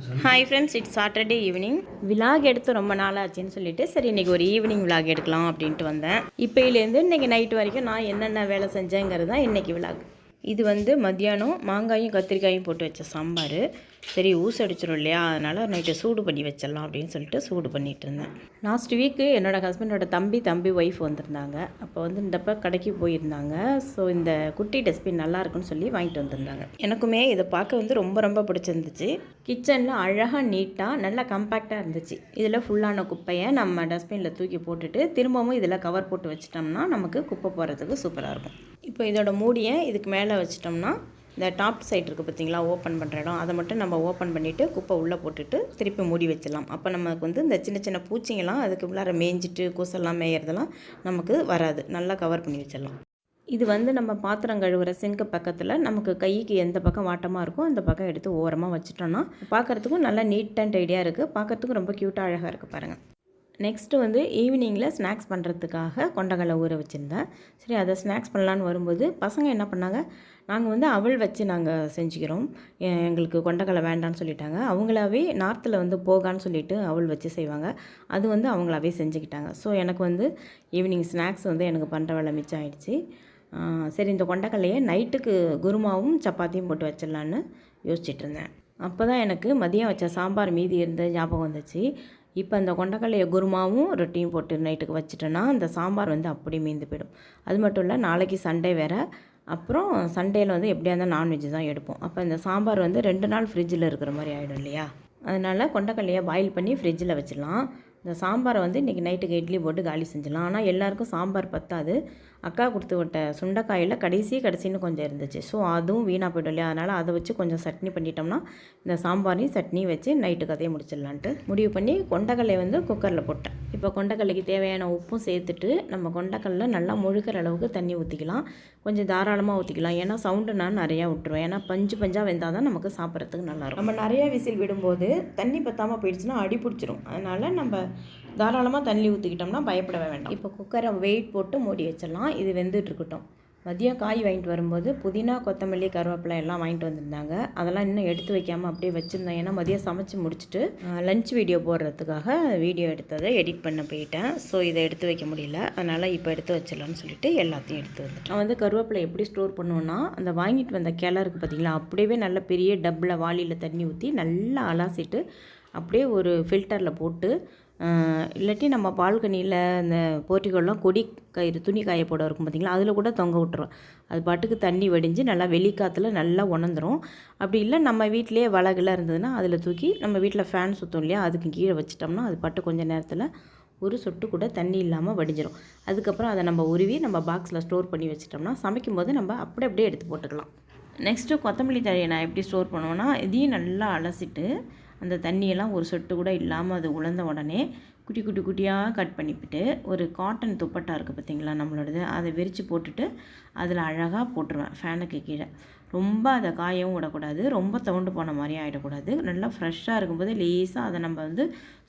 Hi friends it's Saturday evening vlog எடுத்து ரொம்ப நாள் ஆச்சுன்னு சொல்லிட்டு சரி இன்றைக்கி ஒரு ஈவினிங் விலாக் எடுக்கலாம் அப்படின்ட்டு வந்தேன். இப்போயிலேருந்து இன்றைக்கி நைட் வரைக்கும் நான் என்னென்ன வேலை செஞ்சேங்கிறது தான் இன்றைக்கி விலாக் இது வந்து மத்தியானம் மாங்காயும் கத்திரிக்காயும் போட்டு வச்ச சாம்பார். சரி அடிச்சிடும் இல்லையா? அதனால் நைட்டு சூடு பண்ணி வச்சிடலாம் அப்படின்னு சொல்லிட்டு சூடு பண்ணிட்டு இருந்தேன். லாஸ்ட் வீக்கு என்னோடய ஹஸ்பண்டோட தம்பி தம்பி ஒய்ஃப் வந்திருந்தாங்க. அப்போ வந்து இந்தப்ப கடைக்கு போயிருந்தாங்க. ஸோ இந்த குட்டி டஸ்ட்பின் நல்லா இருக்குன்னு சொல்லி வாங்கிட்டு வந்திருந்தாங்க. எனக்குமே இதை பார்க்க வந்து ரொம்ப ரொம்ப பிடிச்சிருந்துச்சு. கிச்சனில் அழகாக நீட்டாக நல்லா கம்பேக்டாக இருந்துச்சு. இதில் ஃபுல்லான குப்பையை நம்ம டஸ்ட்பினில் தூக்கி போட்டுட்டு திரும்பவும் இதில் கவர் போட்டு வச்சிட்டோம்னா நமக்கு குப்பை போகிறதுக்கு சூப்பராக இருக்கும். இப்போ இதோட மூடியை இதுக்கு மேலே வச்சிட்டோம்னா இந்த டாப் சைடு இருக்குது பார்த்தீங்களா ஓப்பன் பண்ணுற இடம் அதை மட்டும் நம்ம ஓப்பன் பண்ணிவிட்டு குப்பை உள்ளே போட்டுட்டு திருப்பி மூடி வச்சிடலாம். அப்போ நமக்கு வந்து இந்த சின்ன சின்ன பூச்சிங்கெல்லாம் அதுக்கு உள்ளார மேய்ஞ்சிட்டு கொசெல்லாம் மேயறதெல்லாம் நமக்கு வராது. நல்லா கவர் பண்ணி வச்சிடலாம். இது வந்து நம்ம பாத்திரம் கழுவுற சிங்க்கு பக்கத்தில் நமக்கு கைக்கு எந்த பக்கம் வாட்டமாக இருக்கோ அந்த பக்கம் எடுத்து ஓரமாக வச்சுட்டோம்னா பார்க்குறதுக்கும் நல்லா நீட் அண்ட் ஐடியா இருக்குது பார்க்குறதுக்கும் ரொம்ப க்யூட்டாக அழகாக இருக்குது பாருங்கள் நெக்ஸ்ட்டு வந்து ஈவினிங்கில் ஸ்நாக்ஸ் பண்ணுறதுக்காக கொண்டக்கடலை ஊற வச்சுருந்தேன். சரி அதை ஸ்நாக்ஸ் பண்ணலான்னு வரும்போது பசங்க என்ன பண்ணாங்க நாங்கள் வந்து அவள் வச்சு நாங்கள் செஞ்சுக்கிறோம். எங்களுக்கு கொண்டக்கடலை வேண்டான்னு சொல்லிட்டாங்க. அவங்களாவே நார்த்தில் வந்து போகான்னு சொல்லிட்டு அவள் வச்சு செய்வாங்க. அது வந்து அவங்களாவே செஞ்சுக்கிட்டாங்க. ஸோ எனக்கு வந்து ஈவினிங் ஸ்நாக்ஸ் வந்து எனக்கு பண்ணுற வேலை மிச்சம் ஆகிடுச்சி சரி இந்த கொண்டக்கடலையை நைட்டுக்கு குருமாவும் சப்பாத்தியும் போட்டு வச்சிடலான்னு யோசிச்சுட்டு இருந்தேன். அப்போ தான் எனக்கு மதியம் வச்ச சாம்பார் மீதி இருந்த ஞாபகம் வந்துச்சு. இப்போ அந்த கொண்டக்கடலையை குருமாவும் ரொட்டியும் போட்டு நைட்டுக்கு வச்சுட்டேன்னா அந்த சாம்பார் வந்து அப்படியே மீந்து போயிடும். அது மட்டும் இல்லை நாளைக்கு சண்டே வேறு. அப்புறம் சண்டேயில் வந்து எப்படியா இருந்தால் நான்வெஜ் தான் எடுப்போம். அப்போ இந்த சாம்பார் வந்து ரெண்டு நாள் ஃப்ரிட்ஜில் இருக்கிற மாதிரி ஆகிடும் இல்லையா? அதனால் கொண்டக்கடலையை பாயில் பண்ணி ஃப்ரிட்ஜில் வச்சிடலாம். இந்த சாம்பாரை வந்து இன்றைக்கி நைட்டுக்கு இட்லி போட்டு காலி செஞ்சிடலாம். ஆனால் எல்லாருக்கும் சாம்பார் பற்றாது அக்கா கொடுத்து விட்ட சுண்டைக்காயில் கடைசி கடைசின்னு கொஞ்சம் இருந்துச்சு. ஸோ அதுவும் வீணாக போய்டும் இல்லையா? அதனால் அதை வச்சு கொஞ்சம் சட்னி பண்ணிட்டோம்னா இந்த சாம்பாரையும் சட்னியும் வச்சு நைட்டு கதையை முடிச்சிடலான்ட்டு முடிவு பண்ணி கொண்டக்கடலை வந்து குக்கரில் போட்டேன். இப்போ கொண்டக்கடலைக்கு தேவையான உப்பும் சேர்த்துட்டு நம்ம கொண்டக்கடலை நல்லா முழுக்கிற அளவுக்கு தண்ணி ஊற்றிக்கலாம் கொஞ்சம் தாராளமாக ஊற்றிக்கலாம் ஏன்னா சவுண்டு நான் நிறையா விட்டுருவேன். ஏன்னா பஞ்சு பஞ்சாக வெந்தால் தான் நமக்கு சாப்பிட்றதுக்கு நல்லாயிருக்கும் நம்ம நிறையா விசில் விடும்போது தண்ணி பத்தாமல் போயிடுச்சுன்னா அடி பிடிச்சிரும். அதனால் நம்ம தாராளமாக தண்ணி ஊற்றிக்கிட்டோம்னா பயப்படவே வேண்டாம். இப்போ குக்கரை வெயிட் போட்டு மூடி வச்சிடலாம். இது வெந்துட்டு இருக்கட்டும். மதியம் காய் வாங்கிட்டு வரும்போது புதினா கொத்தமல்லி கருவேப்பிலை எல்லாம் வாங்கிட்டு வந்திருந்தாங்க. அதெல்லாம் இன்னும் எடுத்து வைக்காமல் அப்படியே வச்சுருந்தேன் ஏன்னா மதியம் சமைச்சு முடிச்சுட்டு லஞ்ச் வீடியோ போடுறதுக்காக வீடியோ எடுத்ததை எடிட் பண்ண போயிட்டேன். ஸோ இதை எடுத்து வைக்க முடியல. அதனால் இப்போ எடுத்து வச்சிடலாம்னு சொல்லிட்டு எல்லாத்தையும் எடுத்து வந்துட்டேன். நான் வந்து கருவேப்பிலை எப்படி ஸ்டோர் பண்ணுவேன்னா அந்த வாங்கிட்டு வந்த கிளருக்கு பார்த்தீங்களா அப்படியே நல்ல பெரிய டப்பில் வாளியில் தண்ணி ஊற்றி நல்லா அலாசிட்டு அப்படியே ஒரு ஃபில்டரில் போட்டு இல்லாட்டி நம்ம பால்கனியில் அந்த போர்ட்டிகோலாம் கொடி கயிறு துணி காய போட இருக்கும் பார்த்திங்களா அதில் கூட தொங்க விட்டுரும். அது பாட்டுக்கு தண்ணி வடிஞ்சு நல்லா வெளிக்காத்தில் நல்லா உணர்ந்துரும். அப்படி இல்லை நம்ம வீட்டிலேயே வளகுலாம் இருந்ததுன்னா அதில் தூக்கி நம்ம வீட்டில் ஃபேன் சுத்தம் இல்லையா அதுக்கு கீழே வச்சிட்டோம்னா அது பாட்டு கொஞ்சம் நேரத்தில் ஒரு சொட்டு கூட தண்ணி இல்லாமல் வடிஞ்சிடும் அதுக்கப்புறம் அதை நம்ம உருவி நம்ம பாக்ஸில் ஸ்டோர் பண்ணி வச்சிட்டோம்னா சமைக்கும் போது நம்ம அப்படி அப்படியே எடுத்து போட்டுக்கலாம். நெக்ஸ்ட்டு கொத்தமல்லி தழையை நான் எப்படி ஸ்டோர் பண்ணுவேன்னா இதையும் நல்லா அலசிட்டு அந்த தண்ணியெல்லாம் ஒரு சொட்டு கூட இல்லாமல் அது உலர்ந்த உடனே குட்டி குட்டி குட்டியாக கட் பண்ணிவிட்டு ஒரு காட்டன் துப்பட்டா இருக்குது பார்த்திங்களா நம்மளோடது அதை விரித்து போட்டுட்டு அதில் அழகாக போட்டுருவேன். ஃபேனுக்கு கீழே. ரொம்ப அதை காயவும் விடக்கூடாது. ரொம்ப தவுண்டு போன மாதிரி ஆகிடக்கூடாது நல்லா ஃப்ரெஷ்ஷாக இருக்கும்போது லேசாக அதை நம்ம வந்து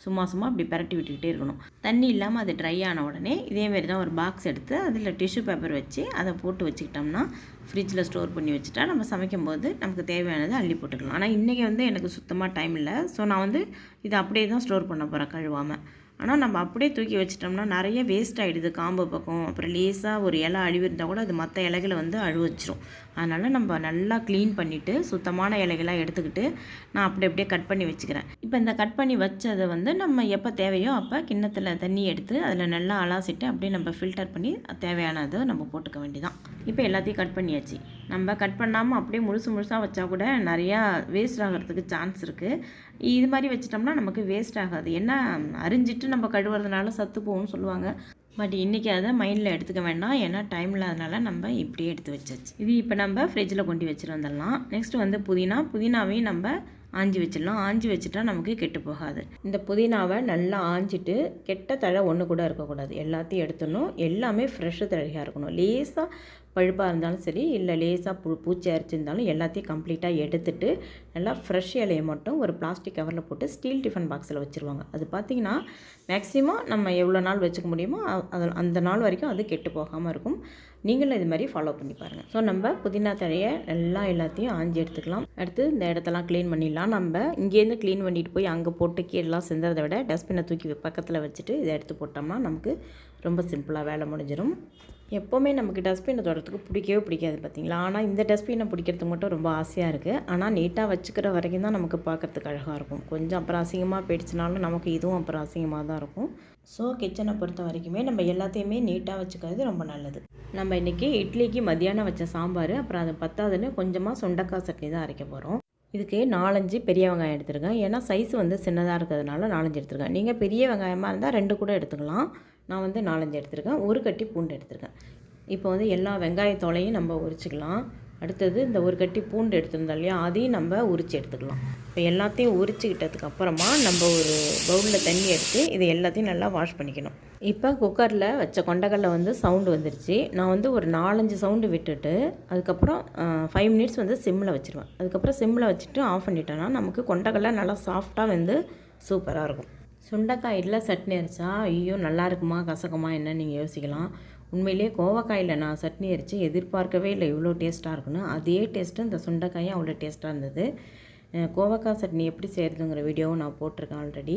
சும்மா சும்மா அப்படி பரட்டி விட்டுக்கிட்டே இருக்கணும். தண்ணி இல்லாமல் அது ட்ரை ஆன உடனே இதேமாரி தான் ஒரு பாக்ஸ் எடுத்து அதில் டிஷ்யூ பேப்பர் வச்சு அதை போட்டு வச்சுக்கிட்டோம்னா ஃப்ரிட்ஜில் ஸ்டோர் பண்ணி வச்சுட்டா நம்ம சமைக்கும் போது நமக்கு தேவையானதை அள்ளி போட்டுக்கலாம். ஆனால் இன்றைக்கி வந்து எனக்கு சுத்தமாக டைம் இல்லை. ஸோ நான் வந்து இதை அப்படியே தான் ஸ்டோர் பண்ண போகிறேன் கழுவாமல் ஆனால் நம்ம அப்படியே தூக்கி வச்சிட்டோம்னா நிறைய வேஸ்ட் ஆகிடுது காம்பு பக்கம் அப்புறம் லேசாக ஒரு இலை அழிவு இருந்தால் கூட அது மற்ற இலைகளை வந்து அழுவச்சிரும். அதனால் நம்ம நல்லா க்ளீன் பண்ணிவிட்டு சுத்தமான இலைகளாக எடுத்துக்கிட்டு நான் அப்படி அப்படியே கட் பண்ணி வச்சுக்கிறேன். இப்போ இந்த கட் பண்ணி வச்சதை வந்து நம்ம எப்போ தேவையோ அப்போ கிண்ணத்தில் தண்ணி எடுத்து அதில் நல்லா அலாசிட்டு அப்படியே நம்ம ஃபில்டர் பண்ணி தேவையானதை நம்ம போட்டுக்க வேண்டியதான் இப்போ எல்லாத்தையும் கட் பண்ணியாச்சு. நம்ம கட் பண்ணாமல் அப்படியே முழுசு முழுசாக வச்சா கூட நிறையா வேஸ்ட் ஆகிறதுக்கு சான்ஸ் இருக்குது இது மாதிரி வச்சிட்டோம்னா நமக்கு வேஸ்ட் ஆகாது. என்ன அரிஞ்சிட்டு நம்ம கழுவுறதுனால சத்து போகும்னு சொல்லுவாங்க. பட் இன்றைக்கி அதை மைண்டில் எடுத்துக்க வேண்டாம். ஏன்னா டைம் இல்லாதனால நம்ம இப்படியே எடுத்து வச்சாச்சு. இது இப்போ நம்ம ஃப்ரிட்ஜில் கொண்டு வச்சுட்டு வந்துடலாம். நெக்ஸ்ட் வந்து புதினா. புதினாவையும் நம்ம ஆஞ்சி வச்சிடலாம். ஆஞ்சி வச்சுட்டா நமக்கு கெட்டு போகாது. இந்த புதினாவை நல்லா ஆஞ்சிட்டு கெட்ட தழை ஒன்று கூட இருக்கக்கூடாது. எல்லாத்தையும் எடுத்துடணும். எல்லாமே ஃப்ரெஷ்ஷு தழையாக இருக்கணும். லேசாக பழுப்பாக இருந்தாலும் சரி இல்லை லேசாக பூ பூச்சி அரிச்சிருந்தாலும் எல்லாத்தையும் கம்ப்ளீட்டாக எடுத்துட்டு நல்லா ஃப்ரெஷ் இலையை மட்டும் ஒரு பிளாஸ்டிக் கவரில் போட்டு ஸ்டீல் டிஃபன் பாக்ஸில் வச்சுருவாங்க. அது பார்த்திங்கன்னா மேக்ஸிமம் நம்ம எவ்வளோ நாள் வச்சுக்க முடியுமோ அது அந்த நாள் வரைக்கும் அது கெட்டு போகாமல் இருக்கும். நீங்களும் இது மாதிரி ஃபாலோ பண்ணி பாருங்கள் ஸோ நம்ம புதினா தழையை எல்லாம் எல்லாத்தையும் ஆஞ்சி எடுத்துக்கலாம். அடுத்து இந்த இடத்தெல்லாம் க்ளீன் பண்ணிடலாம். நம்ம இங்கேருந்து க்ளீன் பண்ணிட்டு போய் அங்கே போட்டு கீழெலாம் செஞ்சதை விட டஸ்ட்பினை தூக்கி பக்கத்தில் வச்சுட்டு இதை எடுத்து போட்டோம்னா நமக்கு ரொம்ப சிம்பிளாக வேலை முடிஞ்சிடும் எப்போவுமே நமக்கு டஸ்ட்பினை தொடறதுக்கு பிடிக்கவே பிடிக்காது பார்த்தீங்களா ஆனால் இந்த டஸ்ட்பினை பிடிக்கிறது மட்டும் ரொம்ப ஆசையாக இருக்குது ஆனால் நீட்டாக வச்சுக்கிற வரைக்கும் தான் நமக்கு பார்க்கறதுக்கு அழகாக இருக்கும். கொஞ்சம் அப்புறம் அசிங்கமாக போயிடுச்சுனாலும் நமக்கு இதுவும் அப்புறம் அசிங்கமாக தான் இருக்கும். ஸோ கிச்சனை பொறுத்த வரைக்குமே நம்ம எல்லாத்தையுமே நீட்டாக வச்சுக்கிறது ரொம்ப நல்லது. நம்ம இன்றைக்கி இட்லிக்கு மதியானம் வச்ச சாம்பார் அப்புறம் அது பத்தாதுன்னு கொஞ்சமாக சுண்டக்காய் சட்னி தான் அரைக்க போகிறோம் இதுக்கு நாலஞ்சு பெரிய வெங்காயம் எடுத்துருக்கேன் ஏன்னா சைஸ் வந்து சின்னதாக இருக்கிறதுனால நாலஞ்சு எடுத்துருக்கேன் நீங்கள் பெரிய வெங்காயமாக இருந்தால் ரெண்டு கூட எடுத்துக்கலாம். நான் வந்து நாலஞ்சு எடுத்திருக்கேன். ஒரு கட்டி பூண்டு எடுத்திருக்கேன். இப்போ வந்து எல்லா வெங்காயத்தோலையும் நம்ம உரிச்சிக்கலாம். அடுத்தது இந்த ஒரு கட்டி பூண்டு எடுத்திருந்தோம் இல்லையா? அதையும் நம்ம உரித்து எடுத்துக்கலாம். இப்போ எல்லாத்தையும் உரிச்சிக்கிட்டதுக்கு அப்புறமா நம்ம ஒரு பவுலில் தண்ணி எடுத்து இதை எல்லாத்தையும் நல்லா வாஷ் பண்ணிக்கணும். இப்போ குக்கரில் வச்ச கொண்டக்கடலை வந்து சவுண்டு வந்துருச்சு. நான் வந்து ஒரு நாலஞ்சு சவுண்டு விட்டுட்டு அதுக்கப்புறம் ஃபைவ் மினிட்ஸ் வந்து சிம்மில் வச்சுருவேன். அதுக்கப்புறம் சிம்மில் வச்சுட்டு ஆஃப் பண்ணிட்டோன்னா நமக்கு கொண்டக்கடலை நல்லா சாஃப்டாக வந்து சூப்பராக இருக்கும். சுண்டைக்காயில் சட்னி அரைச்சா ஐயோ நல்லா இருக்குமா கசக்குமா என்ன நீங்கள் யோசிக்கலாம். உண்மையிலேயே கோவக்காயில் நான் சட்னி அரைச்சி எதிர்பார்க்கவே இல்லை. இவ்வளோ டேஸ்ட்டாக இருக்குன்னு. அதே டேஸ்ட்டு இந்த சுண்டைக்காயும் அவ்வளோ டேஸ்ட்டாக இருந்தது. கோவக்காய் சட்னி எப்படி செய்கிறதுங்கிற வீடியோவும் நான் போட்டிருக்கேன் ஆல்ரெடி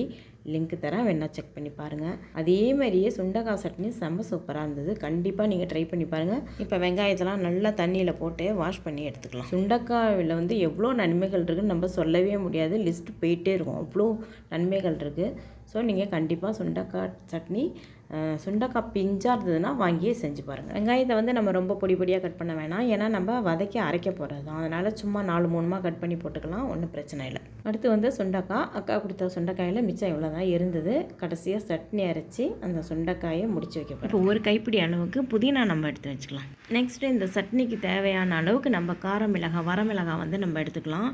லிங்க் தரேன். வேணா செக் பண்ணி பாருங்கள் அதே மாதிரியே சுண்டைக்காய் சட்னி செம்ம சூப்பராக இருந்தது. கண்டிப்பாக நீங்கள் ட்ரை பண்ணி பாருங்கள் இப்போ வெங்காயத்தெல்லாம் நல்லா தண்ணியில் போட்டு வாஷ் பண்ணி எடுத்துக்கலாம். சுண்டைக்காயில் வந்து எவ்வளோ நன்மைகள் இருக்குன்னு நம்ம சொல்லவே முடியாது. லிஸ்ட் போயிட்டே இருக்கும். அவ்வளோ நன்மைகள் இருக்குது ஸோ நீங்கள் கண்டிப்பாக சுண்டக்காய் சட்னி சுண்டக்காய் பிஞ்சாக இருந்ததுன்னா வாங்கியே செஞ்சு பாருங்கள் வெங்காயத்தை வந்து நம்ம ரொம்ப பொடி பொடியாக கட் பண்ண வேணாம். ஏன்னா நம்ம வதக்கி அரைக்க போகிறது தான் அதனால் சும்மா நாலு மூணுமா கட் பண்ணி போட்டுக்கலாம். ஒன்றும் பிரச்சனை இல்லை. அடுத்து வந்து சுண்டக்காய் அக்கா கொடுத்த சுண்டக்காயில் மிச்சம் இவ்வளோ தான் இருந்தது கடைசியாக சட்னி அரைச்சி அந்த சுண்டக்காயை முடிச்சு வைக்க போகிறோம் இப்போ ஒரு கைப்பிடி அளவுக்கு புதினா நம்ம எடுத்து வச்சுக்கலாம். நெக்ஸ்ட்டு இந்த சட்னிக்கு தேவையான அளவுக்கு நம்ம கார மிளகாய் வர மிளகாய் வந்து நம்ம எடுத்துக்கலாம்.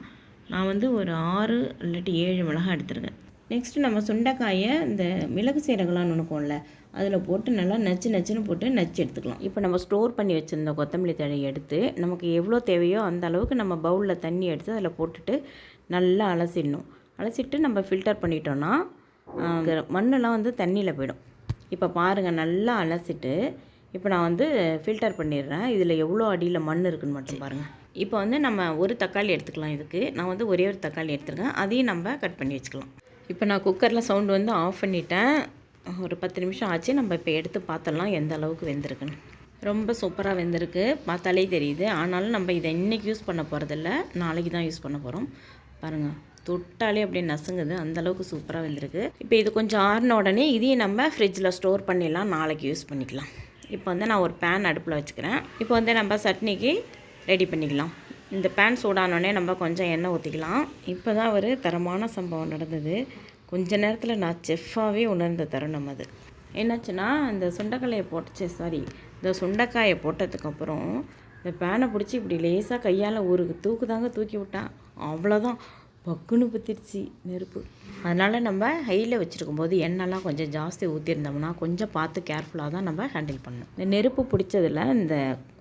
நான் வந்து ஒரு ஆறு இல்லாட்டி ஏழு மிளகாய் எடுத்துருக்கேன். நெக்ஸ்ட்டு நம்ம சுண்டைக்காயை இந்த மிளகு சீரகம்லாம் நுணுக்கோம்ல அதில் போட்டு நல்லா நச்சு நச்சுன்னு போட்டு நச்சு எடுத்துக்கலாம். இப்போ நம்ம ஸ்டோர் பண்ணி வச்சுருந்த கொத்தமல்லி தழையை எடுத்து நமக்கு எவ்வளோ தேவையோ அந்த அளவுக்கு நம்ம பவுலில் தண்ணி எடுத்து அதில் போட்டுட்டு நல்லா அலசிடணும். அலசிட்டு நம்ம ஃபில்டர் பண்ணிட்டோன்னா மண்ணெல்லாம் வந்து தண்ணியில் போயிடும். இப்போ பாருங்கள் நல்லா அலசிட்டு இப்போ நான் வந்து ஃபில்டர் பண்ணிடுறேன். இதில் எவ்வளோ அடியில் மண் இருக்குன்னு மட்டும் பாருங்கள் இப்போ வந்து நம்ம ஒரு தக்காளி எடுத்துக்கலாம் இதுக்கு. நான் வந்து ஒரே ஒரு தக்காளி எடுத்துருக்கேன். அதையும் நம்ம கட் பண்ணி வச்சுக்கலாம். இப்போ நான் குக்கரில் சவுண்டு வந்து ஆஃப் பண்ணிட்டேன். ஒரு பத்து நிமிஷம் ஆச்சு. நம்ம இப்போ எடுத்து பார்த்துடலாம் எந்த அளவுக்கு வெந்திருக்குன்னு. ரொம்ப சூப்பராக வெந்திருக்கு. பார்த்தாலே தெரியுது. ஆனாலும் நம்ம இதை இன்றைக்கி யூஸ் பண்ண போகிறதில்ல நாளைக்கு தான் யூஸ் பண்ண போகிறோம் பாருங்கள் தொட்டாலே அப்படியே நசுங்குது. அந்தளவுக்கு சூப்பராக வெந்திருக்கு. இப்போ இது கொஞ்சம் ஆறின உடனே இதையும் நம்ம ஃப்ரிட்ஜில் ஸ்டோர் பண்ணிடலாம். நாளைக்கு யூஸ் பண்ணிக்கலாம். இப்போ வந்து நான் ஒரு பேன் அடுப்பில் வச்சுக்கிறேன். இப்போ வந்து நம்ம சட்னிக்கு ரெடி பண்ணிக்கலாம். இந்த பேன் சூடானோடனே நம்ம கொஞ்சம் எண்ணெய் ஊற்றிக்கலாம் இப்போ தான் ஒரு தரமான சம்பவம் நடந்தது. கொஞ்ச நேரத்தில் நான் செஃப்பாகவே உணர்ந்த தருணம் அது. என்னாச்சுன்னா இந்த சுண்டைக்காயை போட்டுச்சு சாரி இந்த சுண்டைக்காயை போட்டதுக்கப்புறம் இந்த பேனை பிடிச்சி இப்படி லேசாக கையால் ஒரு தூக்கு தாங்க தூக்கி விட்டான். அவ்வளோதான் பக்குன்னு பத்திருச்சு நெருப்பு. அதனால் நம்ம ஹையில் வச்சுருக்கும் போது எண்ணெய்லாம் கொஞ்சம் ஜாஸ்தி ஊற்றிருந்தோம்னா கொஞ்சம் பார்த்து கேர்ஃபுல்லாக தான் நம்ம ஹேண்டில் பண்ணணும். இந்த நெருப்பு பிடிச்சதில் இந்த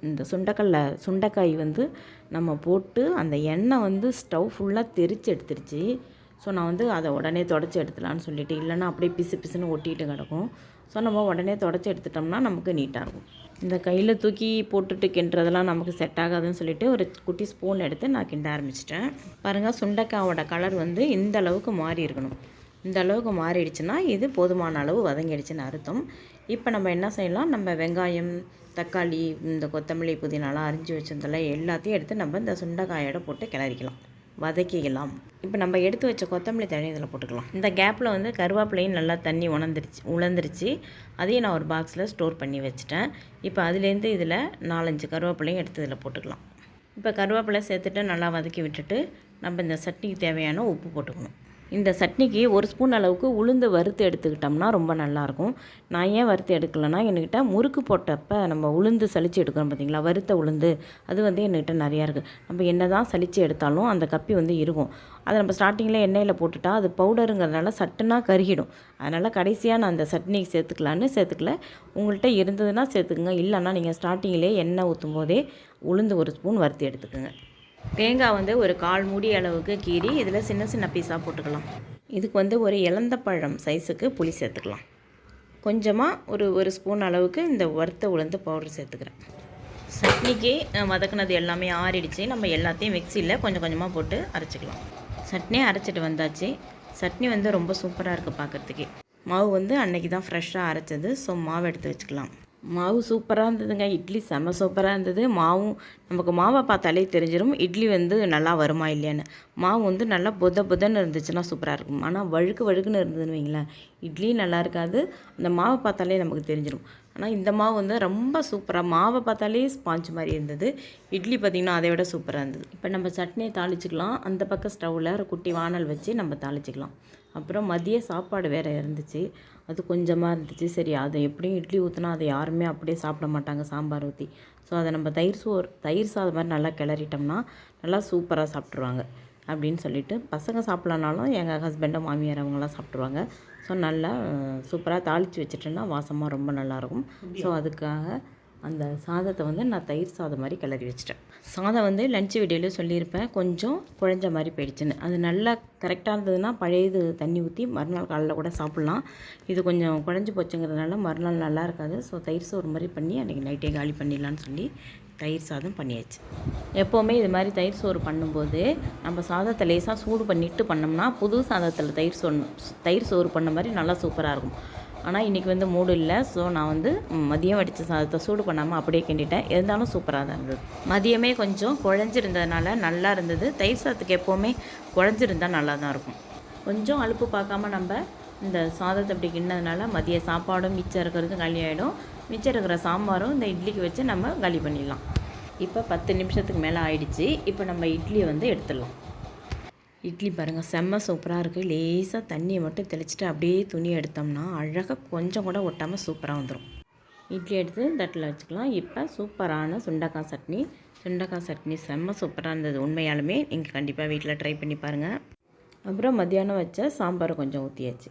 இந்த சுண்டைக்கல்ல சுண்டைக்காய் வந்து நம்ம போட்டு அந்த எண்ணெய் வந்து ஸ்டவ் ஃபுல்லாக தெரிச்சு எடுத்துருச்சு. ஸோ நான் வந்து அதை உடனே தொடச்சி எடுத்துலான்னு சொல்லிவிட்டு இல்லைன்னா அப்படியே பிசு பிசுன்னு ஒட்டிகிட்டு கிடக்கும். ஸோ நம்ம உடனே தொடச்சி எடுத்துட்டோம்னா நமக்கு நீட்டாக இருக்கும். இந்த கையில் தூக்கி போட்டுட்டு கிண்டுறதெல்லாம் நமக்கு செட் ஆகாதுன்னு சொல்லிட்டு ஒரு குட்டி ஸ்பூன் எடுத்து நான் கிண்ட ஆரம்பிச்சிட்டேன். பாருங்கள் சுண்டைக்காவோட கலர் வந்து இந்த அளவுக்கு மாறி இருக்கணும். இந்த அளவுக்கு மாறிடுச்சுன்னா இது போதுமான அளவு வதங்கிடுச்சுன்னு அர்த்தம். இப்போ நம்ம என்ன செய்யலாம்? நம்ம வெங்காயம் தக்காளி இந்த கொத்தமல்லி புதினாலாம் அரிஞ்சு வச்சிருந்தெல்லாம் எல்லாத்தையும் எடுத்து நம்ம இந்த சுண்டைக்காயோட போட்டு கிளறிக்கலாம். வதக்கிக்கலாம். இப்போ நம்ம எடுத்து வச்ச கொத்தமல்லி தண்ணி இதில் போட்டுக்கலாம். இந்த கேப்பில் வந்து கருவேப்பிலையும் நல்லா தண்ணி உணர்ந்துருச்சு உழந்துருச்சு அதையும் நான் ஒரு பாக்ஸில் ஸ்டோர் பண்ணி வச்சுட்டேன். இப்போ அதுலேருந்து இதில் நாலஞ்சு கருவேப்பிலையும் எடுத்து இதில் போட்டுக்கலாம். இப்போ கருவேப்பிலை சேர்த்துட்டு நல்லா வதக்கி விட்டுட்டு நம்ம இந்த சட்னிக்கு தேவையான உப்பு போட்டுக்கணும். இந்த சட்னிக்கு ஒரு ஸ்பூன் அளவுக்கு உளுந்து வறுத்து எடுத்துக்கிட்டோம்னா ரொம்ப நல்லாயிருக்கும். நான் ஏன் வறுத்து எடுக்கலைன்னா என்கிட்ட முறுக்கு போட்டப்போ நம்ம உளுந்து சளிச்சு எடுக்கிறோம் பார்த்திங்களா வறுத்த உளுந்து. அது வந்து என்கிட்ட நிறையா இருக்குது நம்ம என்ன தான் சளிச்சு எடுத்தாலும் அந்த கப்பி வந்து இருக்கும். அதை நம்ம ஸ்டார்டிங்கில் எண்ணெயில் போட்டுட்டா அது பவுடருங்கிறதுனால சட்டுனா கருகிடும். அதனால் கடைசியாக நான் அந்த சட்னி சேர்த்துக்கலான்னு சேர்த்துக்கல. உங்கள்கிட்ட இருந்ததுன்னா சேர்த்துக்குங்க. இல்லைன்னா நீங்கள் ஸ்டார்டிங்கிலே எண்ணெய் ஊற்றும் போதே உளுந்து ஒரு ஸ்பூன் வறுத்து எடுத்துக்கோங்க. தேங்காய் வந்து ஒரு கால் மூடி அளவுக்கு கீறி இதில் சின்ன சின்ன பீஸாக போட்டுக்கலாம். இதுக்கு வந்து ஒரு இலந்த பழம் சைஸுக்கு புளி சேர்த்துக்கலாம். கொஞ்சமாக ஒரு ஒரு ஸ்பூன் அளவுக்கு இந்த வறுத்த உளுந்து பவுடர் சேர்த்துக்கிறேன். சட்னிக்கு வதக்குனது எல்லாமே ஆறிடுச்சு. நம்ம எல்லாத்தையும் மிக்சியில் கொஞ்சம் கொஞ்சமாக போட்டு அரைச்சிக்கலாம். சட்னி அரைச்சிட்டு வந்தாச்சு. சட்னி வந்து ரொம்ப சூப்பராக இருக்குது பார்க்குறதுக்கு மாவு வந்து அன்னைக்கு தான் ஃப்ரெஷ்ஷாக அரைச்சது. ஸோ மாவு எடுத்து வச்சுக்கலாம். மாவு சூப்பராக இருந்ததுங்க. இட்லி செம்ம சூப்பராக இருந்தது. மாவும் நமக்கு மாவை பார்த்தாலே தெரிஞ்சிடும் இட்லி வந்து நல்லா வருமா இல்லையான்னு. மாவு வந்து நல்லா புத புதன்னு இருந்துச்சுன்னா சூப்பராக இருக்கும். ஆனால் வழுக்கு வழுக்குன்னு இருந்ததுன்னு வைங்களேன். இட்லி நல்லா இருக்காது. அந்த மாவை பார்த்தாலே நமக்கு தெரிஞ்சிடும் ஆனால் இந்த மாவு வந்து ரொம்ப சூப்பராக மாவை பார்த்தாலே ஸ்பாஞ்ச் மாதிரி இருந்தது. இட்லி பார்த்திங்கன்னா அதை விட சூப்பராக இருந்தது. இப்போ நம்ம சட்னியை தாளிச்சிக்கலாம். அந்த பக்கம் ஸ்டவ்வில் ஒரு குட்டி வானல் வச்சு நம்ம தாளிச்சிக்கலாம். அப்புறம் மதிய சாப்பாடு வேறு இருந்துச்சு. அது கொஞ்சமாக இருந்துச்சு. சரி அதை எப்படியும் இட்லி ஊற்றினா அதை யாருமே அப்படியே சாப்பிட மாட்டாங்க சாம்பார் ஊற்றி ஸோ அதை நம்ம தயிர் சோறு தயிர் சாதம் மாதிரி நல்லா கிளறிட்டோம்னா நல்லா சூப்பராக சாப்பிட்ருவாங்க அப்படின்னு சொல்லிட்டு பசங்க சாப்பிட்லனாலும் எங்கள் ஹஸ்பண்டும் மாமியார் அவங்களாம் சாப்பிட்ருவாங்க ஸோ நல்லா சூப்பராக தாளித்து வச்சுட்டேன்னா வாசமாக ரொம்ப நல்லாயிருக்கும் ஸோ அதுக்காக அந்த சாதத்தை வந்து நான் தயிர் சாதம் மாதிரி கிளறி வச்சிட்டேன். சாதம் வந்து லஞ்ச் வீடியோவில் சொல்லியிருப்பேன். கொஞ்சம் குழஞ்ச மாதிரி போயிடுச்சுன்னு. அது நல்லா கரெக்டாக இருந்ததுன்னா பழையது தண்ணி ஊற்றி மறுநாள் காலையில் கூட சாப்பிட்லாம். இது கொஞ்சம் குழஞ்சி போச்சுங்கிறதுனால மறுநாள் நல்லா இருக்காது. ஸோ தயிர் சோறு மாதிரி பண்ணி அன்றைக்கி நைட்டே காலி பண்ணிடலான்னு சொல்லி தயிர் சாதம் பண்ணியாச்சு. எப்போவுமே இது மாதிரி தயிர் சோறு பண்ணும்போது நம்ம சாதத்தை லேசாக சூடு பண்ணிட்டு பண்ணோம்னா புது சாதத்தில் தயிர் சோறு தயிர் சோறு பண்ண மாதிரி நல்லா சூப்பராக இருக்கும். ஆனால் இன்றைக்கி வந்து மூடு இல்லை. ஸோ நான் வந்து மதியம் வடித்த சாதத்தை சூடு பண்ணாமல் அப்படியே கிண்டிட்டேன். இருந்தாலும் சூப்பராக தான் இருந்தது. மதியமே கொஞ்சம் குழஞ்சிருந்ததுனால நல்லா இருந்தது. தயிர் சாதத்துக்கு எப்போவுமே குழஞ்சிருந்தால் நல்லா தான் இருக்கும். கொஞ்சம் அலுப்பு பார்க்காம நம்ம இந்த சாதத்தை அப்படி கிண்ணதுனால மதிய சாப்பாடும் மிச்சம் இருக்கிறது காலி ஆகிடும் மிச்சம் இருக்கிற சாம்பாரும் இந்த இட்லிக்கு வச்சு நம்ம காலி பண்ணிடலாம். இப்போ பத்து நிமிஷத்துக்கு மேலே ஆயிடுச்சு. இப்போ நம்ம இட்லியை வந்து எடுத்துடலாம். இட்லி பாருங்கள் செம்ம சூப்பராக இருக்குது லேசாக தண்ணியை மட்டும் தெளிச்சிட்டு அப்படியே துணி எடுத்தோம்னா அழகாக கொஞ்சம் கூட ஒட்டாமல் சூப்பராக வந்துடும் இட்லி எடுத்து தட்டில் வச்சுக்கலாம். இப்போ சூப்பரான சுண்டக்காய் சட்னி. சுண்டக்காய் சட்னி செம்ம சூப்பராக இருந்தது. உண்மையாலுமே நீங்கள் கண்டிப்பாக வீட்டில் ட்ரை பண்ணி பாருங்கள் அப்புறம் மத்தியானம் வச்ச சாம்பார் கொஞ்சம் ஊற்றியாச்சு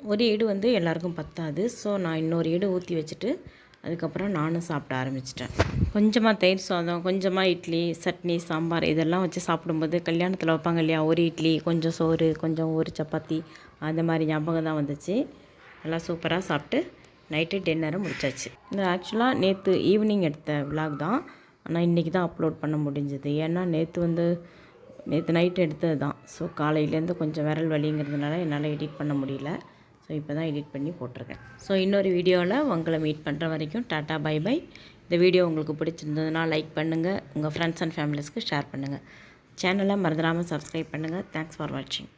ஒரு ஈடு வந்து எல்லாருக்கும் பத்தாது. ஸோ நான் இன்னொரு ஈடு ஊற்றி வச்சுட்டு அதுக்கப்புறம் நானும் சாப்பிட ஆரம்பிச்சிட்டேன். கொஞ்சமாக தயிர் சாதம் கொஞ்சமாக இட்லி சட்னி சாம்பார் இதெல்லாம் வச்சு சாப்பிடும்போது கல்யாணத்தில் வைப்பாங்க இல்லையா? ஒரு இட்லி கொஞ்சம் சோறு கொஞ்சம் ஒரு சப்பாத்தி அந்த மாதிரி ஞாபகம் தான் வந்துச்சு. நல்லா சூப்பராக சாப்பிட்டு நைட்டு டின்னரும் முடிச்சாச்சு. இந்த ஆக்சுவலாக நேற்று ஈவினிங் எடுத்த விலாக் தான். ஆனால் இன்றைக்கி தான் அப்லோட் பண்ண முடிஞ்சது. ஏன்னா நேற்று வந்து நேற்று நைட்டு எடுத்தது தான். ஸோ காலையிலேருந்து கொஞ்சம் விரல் வலிங்கிறதுனால என்னால் எடிட் பண்ண முடியல. ஸோ இப்போ தான் எடிட் பண்ணி போட்டிருக்கேன். ஸோ இன்னொரு வீடியோவில் உங்களை மீட் பண்ணுற வரைக்கும் டாட்டா பை பை இந்த வீடியோ உங்களுக்கு பிடிச்சிருந்ததுன்னா லைக் பண்ணுங்கள் உங்கள் ஃப்ரெண்ட்ஸ் அண்ட் ஃபேமிலிஸ்க்கு ஷேர் பண்ணுங்கள் சேனலை மறந்துடாமல் சப்ஸ்கிரைப் பண்ணுங்கள் தேங்க்ஸ் ஃபார் வாட்சிங்